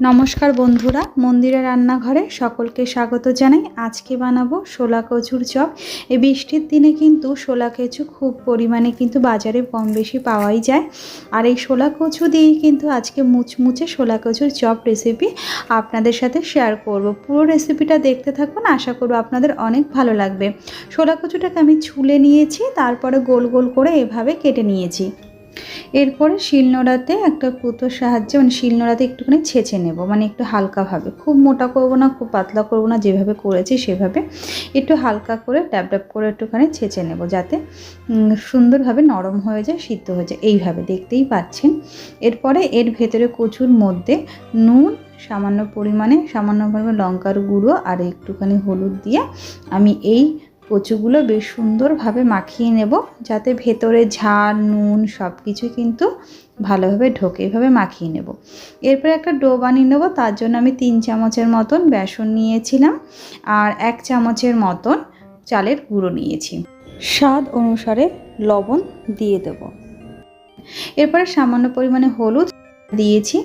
নমস্কার বন্ধুরা, মন্দিরের রান্নাঘরে সকলকে স্বাগত জানাই। আজকে বানাবো শোলা কচুর চপ। এই বৃষ্টির দিনে কিন্তু শোলা কচু খুব পরিমাণে কিন্তু বাজারে কম বেশি পাওয়াই যায়। আর এই শোলা কচু দিয়েই কিন্তু আজকে মুচমুচে শোলা কচুর চপ রেসিপি আপনাদের সাথে শেয়ার করব। পুরো রেসিপিটা দেখতে থাকুন, আশা করব আপনাদের অনেক ভালো লাগবে। শোলা কচুটাকে আমি ছুলে নিয়েছি, তারপরে গোল গোল করে এভাবে কেটে নিয়েছি। এরপরে শিলনোড়াতে একটা পুতোর সাহায্যে মানে শিলনোড়াতে একটুখানি ছেঁচে নেব মানে একটু হালকাভাবে। খুব মোটা করব না, খুব পাতলা করব না, যেভাবে করেছি সেভাবে। একটু হালকা করে ড্যাব ড্যাব করে একটুখানি ছেঁচে নেব, যাতে সুন্দরভাবে নরম হয়ে যায়, সিদ্ধ হয়ে যায়। এইভাবে দেখতেই পাচ্ছেন। এরপরে এর ভেতরে কচুর মধ্যে নুন, সামান্য পরিমাণে সামান্য পরিমাণে লঙ্কার গুঁড়ো আর একটুখানি হলুদ দিয়ে আমি এই কচুগুলো বেশ সুন্দরভাবে মাখিয়ে নেব, যাতে ভেতরে ঝাল, নুন সব কিছু কিন্তু ভালোভাবে ঢোকে। এভাবে মাখিয়ে নেব। এরপরে একটা ডো বানিয়ে নেব, তার জন্য আমি তিন চামচের মতন বেসন নিয়েছিলাম আর এক চামচের মতন চালের গুঁড়ো নিয়েছি। স্বাদ অনুসারে লবণ দিয়ে দেব। এরপরে সামান্য পরিমাণে হলুদ দিয়েছি।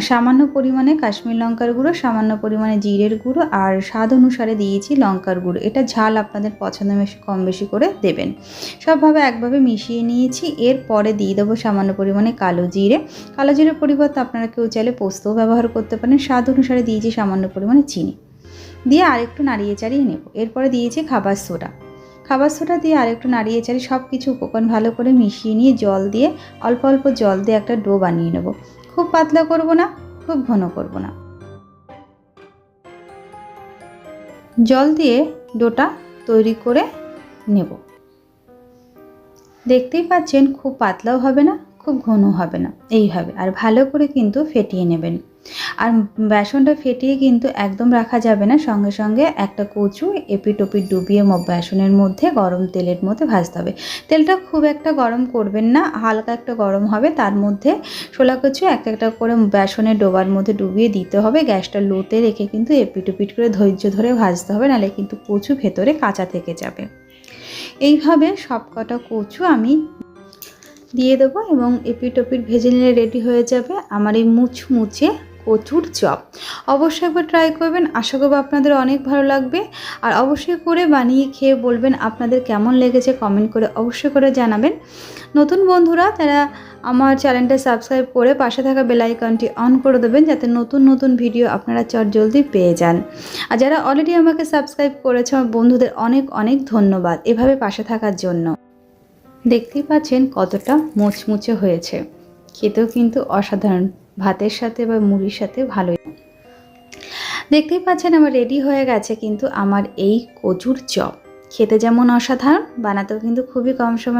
সামান্য পরিমাণে কাশ্মীর লঙ্কার গুঁড়ো, সামান্য পরিমাণে জিরের গুঁড়ো আর স্বাদ অনুসারে দিয়েছি লঙ্কার গুঁড়ো। এটা ঝাল আপনাদের পছন্দ বেশি, কম বেশি করে দেবেন। সবভাবে একভাবে মিশিয়ে নিয়েছি। এরপরে দিয়ে দেবো সামান্য পরিমাণে কালো জিরে। কালো জিরের পরিবর্তে আপনারা কেউ চাইলে পোস্তও ব্যবহার করতে পারেন। স্বাদ অনুসারে দিয়েছি সামান্য পরিমাণে চিনি। দিয়ে আরেকটু নাড়িয়ে চাড়িয়ে নেব। এরপরে দিয়েছি খাবার সোডা। খাবার সোডা দিয়ে আরেকটু নাড়িয়ে চাড়িয়ে সব কিছু উপকরণ ভালো করে মিশিয়ে নিয়ে জল দিয়ে অল্প অল্প জল দিয়ে একটা ডো বানিয়ে নেব। খুব পাতলা করব না, খুব ঘন করব না। জল দিয়ে ডোটা তৈরি করে নেব। দেখতেই পাচ্ছেন খুব পাতলাও হবে না খুব ঘন হবে না এইভাবে আর ভালো করে কিন্তু ফেটিয়ে নেবেন। আর বেসনটা ফেটিয়ে কিন্তু একদম রাখা যাবে না, সঙ্গে সঙ্গে একটা কচু এপিট ওপিট ডুবিয়ে বেসনের মধ্যে গরম তেলের মধ্যে ভাজতে হবে। তেলটা খুব একটা গরম করবেন না, হালকা একটা গরম হবে, তার মধ্যে ছোলা কচু একটা একটা করে বেসনের ডোবার মধ্যে ডুবিয়ে দিতে হবে। গ্যাসটা লোতে রেখে কিন্তু এপিট ওপিট করে ধৈর্য ধরে ভাজতে হবে, নাহলে কিন্তু কচু ভেতরে কাঁচা থেকে যাবে। এইভাবে সবকটা কচু আমি দিয়ে দেবো এবং এপিট ওপিট ভেজে নিলে রেডি হয়ে যাবে আমার এই মুচমুচে কচুর চপ। অবশ্যই একবার ট্রাই করবেন, আশা করব আপনাদের অনেক ভালো লাগবে। আর অবশ্যই করে বানিয়ে খেয়ে বলবেন আপনাদের কেমন লেগেছে কমেন্ট করে অবশ্যই করে জানাবেন। নতুন বন্ধুরা, তারা আমার চ্যানেলটা সাবস্ক্রাইব করে পাশে থাকা বেল আইকনটি অন করে দেবেন, যাতে নতুন নতুন ভিডিও আপনারা চট জলদি পেয়ে যান। আর যারা অলরেডি আমাকে সাবস্ক্রাইব করেছে, আমার বন্ধুদের অনেক অনেক ধন্যবাদ, এভাবে পাশে থাকার জন্য। দেখতেই পাচ্ছেন কতটা মুচমুচে হয়েছে। খেতেও কিন্তু অসাধারণ। ভাতের সাথে বা মুড়ির সাথে ভালোই। দেখতেই পাচ্ছেন আমার রেডি হয়ে গেছে কিন্তু আমার এই কচুর চপ। খেতে যেমন অসাধারণ, বানাতেও কিন্তু খুবই কম সময়